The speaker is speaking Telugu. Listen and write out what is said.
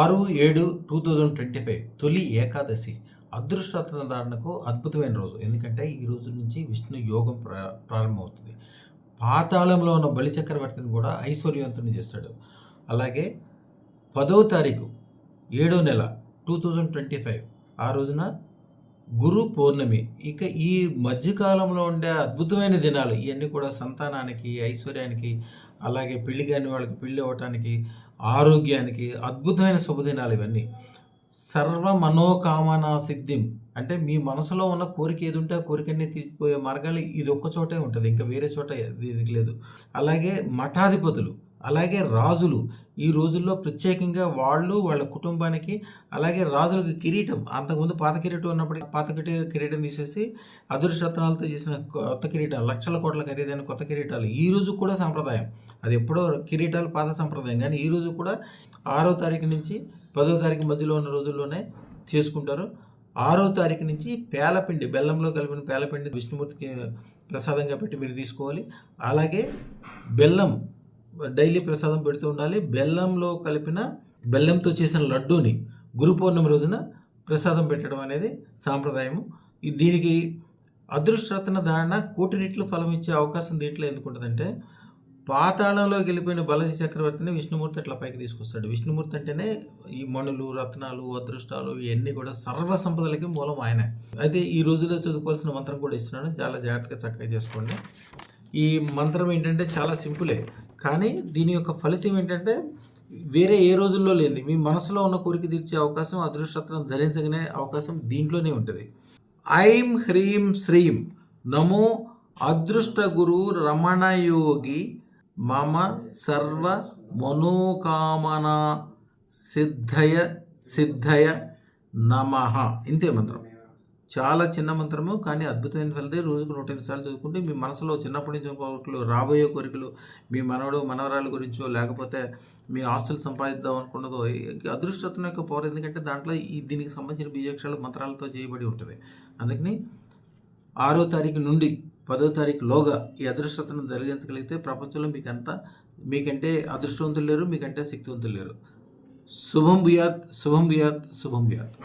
ఆరు ఏడు టూ థౌజండ్ ట్వంటీ ఫైవ్ తొలి ఏకాదశి అదృష్టధారణకు అద్భుతమైన రోజు. ఎందుకంటే ఈ రోజు నుంచి విష్ణు యోగం ప్రా ప్రారంభమవుతుంది. పాతాళంలో ఉన్న బలి చక్రవర్తిని కూడా ఐశ్వర్యవంతుని చేస్తాడు. అలాగే పదవ తారీఖు ఏడో నెల టూ థౌజండ్ ట్వంటీ ఫైవ్ ఆ రోజున గురు పౌర్ణమి. ఇక ఈ మధ్యకాలంలో ఉండే అద్భుతమైన దినాలు. ఇవన్నీ కూడా సంతానానికి ఐశ్వర్యానికి అలాగే పెళ్ళి కాని వాళ్ళకి పెళ్ళి అవ్వటానికి ఆరోగ్యానికి అద్భుతమైన శుభదినాలు ఇవన్నీ. సర్వ మనోకామనా సిద్ధిం. అంటే మీ మనసులో ఉన్న కోరిక ఏది ఉంటే ఆ కోరికన్నీ తీసిపోయే మార్గాలు ఇది ఒక్క చోటే ఉంటుంది. ఇంకా వేరే చోట దీనికి లేదు. అలాగే మఠాధిపతులు. అలాగే రాజులు. ఈ రోజుల్లో ప్రత్యేకంగా వాళ్ళు వాళ్ళ కుటుంబానికి అలాగే రాజులకు కిరీటం. అంతకుముందు పాత కిరీటం ఉన్నప్పటికీ పాత కిరీటం తీసేసి అదృష్టత్నాలతో చేసిన కొత్త కిరీటాలు లక్షల కోట్ల ఖరీదైన కొత్త కిరీటాలు. ఈ రోజు కూడా సాంప్రదాయం. అది ఎప్పుడో కిరీటాలు పాత సాంప్రదాయం. కానీ ఈ రోజు కూడా ఆరో తారీఖు నుంచి పదో తారీఖు మధ్యలో ఉన్న రోజుల్లోనే చేసుకుంటారు. ఆరో తారీఖు నుంచి పేలపిండి బెల్లంలో కలిపిన పేలపిండి విష్ణుమూర్తికి ప్రసాదంగా పెట్టి మీరు తీసుకోవాలి. అలాగే బెల్లం డైలీ ప్రసాదం పెడుతూ ఉండాలి. బెల్లంలో కలిపిన బెల్లంతో చేసిన లడ్డూని గురు పౌర్ణమి రోజున ప్రసాదం పెట్టడం అనేది సాంప్రదాయము. దీనికి అదృష్టరత్న ధారణ కోటి రెట్లు ఫలం ఇచ్చే అవకాశం దీంట్లో ఎందుకు ఉంటుందంటే పాతాళంలో గెలిపోయిన బలజీ చక్రవర్తిని విష్ణుమూర్తి అట్లా పైకి తీసుకొస్తాడు. విష్ణుమూర్తి అంటేనే ఈ మణులు రత్నాలు అదృష్టాలు ఇవన్నీ కూడా సర్వ సంపదలకి మూలం ఆయన. అయితే ఈ రోజుల్లో చదువుకోవాల్సిన మంత్రం కూడా ఇస్తున్నాను. చాలా జాగ్రత్తగా చక్కగా చేసుకోండి. ఈ మంత్రం ఏంటంటే చాలా సింపులే. కానీ దీని యొక్క ఫలితం ఏంటంటే వేరే ఏ రోజుల్లో లేనిది. మీ మనసులో ఉన్న కోరిక తీర్చే అవకాశం అదృష్టత్వం ధరించగనే అవకాశం దీంట్లోనే ఉంటుంది. ఐం హ్రీం శ్రీం నమో అదృష్ట గురు రమణయోగి మమ సర్వ మనోకామనా సిద్ధయ సిద్ధయ నమః. ఇంతే మంత్రం. చాలా చిన్న మంత్రము కానీ అద్భుతమైన ఫలితే రోజుకు నూట ఎనిమిది సార్లు చదువుకుంటే మీ మనసులో చిన్నప్పటి నుంచి కోరికలు రాబోయే కోరికలు మీ మనవడు మనవరాల గురించో లేకపోతే మీ ఆస్తులు సంపాదిద్దాం అనుకున్నదో అదృష్టత్వం యొక్క పవర్ ఎందుకంటే దాంట్లో ఈ దీనికి సంబంధించిన బీజాక్షరాలు మంత్రాలతో చేయబడి ఉంటుంది. అందుకని ఆరో తారీఖు నుండి పదో తారీఖు లోగా ఈ అదృష్టతను జరిగించగలిగితే ప్రపంచంలో మీకంతా మీకంటే అదృష్టవంతులు లేరు మీకంటే శక్తివంతులు లేరు. శుభం భూయాత్ శుభం భూయాత్ శుభం భూయాత్.